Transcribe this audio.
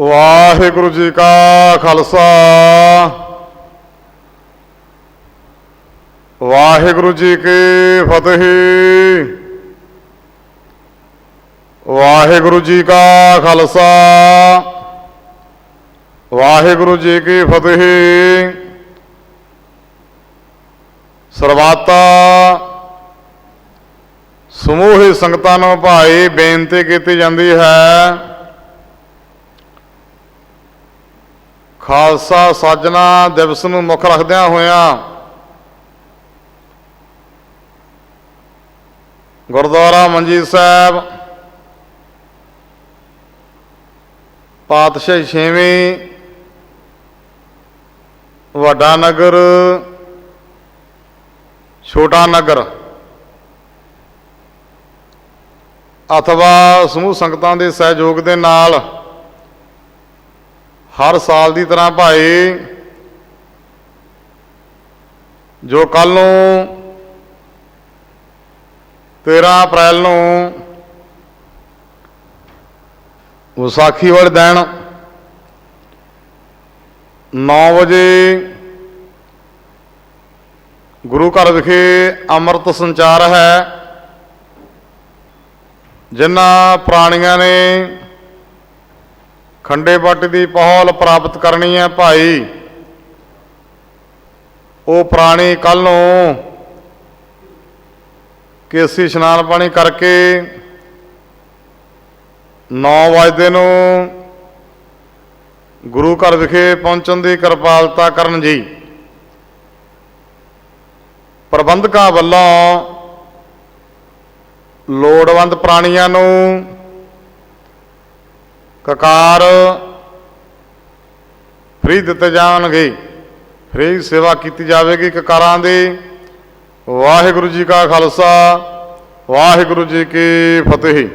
ਵਾਹਿਗੁਰੂ ਜੀ ਕਾ ਖਾਲਸਾ। ਵਾਹਿਗੁਰੂ ਜੀ ਕੀ ਫਤਿਹ। ਵਾਹਿਗੁਰੂ ਜੀ ਕਾ ਖਾਲਸਾ। ਵਾਹਿਗੁਰੂ ਜੀ ਕੀ ਫਤਿਹ। ਸਰਵਾਤਾ, ਸਮੂਹ ਸੰਗਤਾਂ ਨੂੰ ਭਾਈ ਬੇਨਤੀ ਕੀਤੀ ਜਾਂਦੀ ਹੈ ਖਾਲਸਾ ਸਾਜਣਾ ਦਿਵਸ ਨੂੰ ਮੁੱਖ ਰੱਖਦਿਆਂ ਹੋਇਆਂ ਗੁਰਦੁਆਰਾ ਮੰਜੀ ਸਾਹਿਬ ਪਾਤਸ਼ਾਹ ਛੇਵੇਂ ਵੱਡਾ ਨਗਰ, ਛੋਟਾ ਨਗਰ, ਅਥਵਾ ਸਮੂਹ ਸੰਗਤਾਂ ਦੇ ਸਹਿਯੋਗ ਦੇ ਨਾਲ ਹਰ ਸਾਲ ਦੀ ਤਰ੍ਹਾਂ ਭਾਈ, ਜੋ ਕੱਲ ਨੂੰ 13 ਅਪ੍ਰੈਲ ਨੂੰ ਵਿਸਾਖੀ ਵਾਲੇ ਦਿਨ 9 ਵਜੇ ਗੁਰੂ ਘਰ ਵਿਖੇ ਅੰਮ੍ਰਿਤ ਸੰਚਾਰ ਹੈ, ਜਿਨ੍ਹਾਂ ਪ੍ਰਾਣੀਆਂ ਨੇ ਖੰਡੇ ਬੱਟ ਦੀ ਪਹਲ ਪ੍ਰਾਪਤ ਕਰਨੀ ਹੈ ਭਾਈ। ਉਹ ਪ੍ਰਾਣੀ ਕੱਲ ਨੂੰ ਕੇਸੀ ਇਸ਼ਨਾਨ ਪਾਣੀ ਕਰਕੇ 9 ਵਜੇ ਨੂੰ ਗੁਰੂ ਘਰ ਵਿਖੇ ਪਹੁੰਚਣ ਦੀ ਕਿਰਪਾਲਤਾ ਕਰਨ ਜੀ। ਪ੍ਰਬੰਧਕਾਂ ਵੱਲੋਂ ਲੋੜਵੰਦ ਪ੍ਰਾਣੀਆਂ ਨੂੰ ਕਕਾਰ ਫ੍ਰੀ ਦਿੱਤੇ ਜਾਣਗੇ। ਫ੍ਰੀ ਸੇਵਾ ਕੀਤੀ ਜਾਵੇਗੀ ਕਕਾਰਾਂ ਦੀ। ਵਾਹਿਗੁਰੂ ਜੀ ਕਾ ਖਾਲਸਾ, ਵਾਹਿਗੁਰੂ ਜੀ ਕੀ ਫਤਿਹ।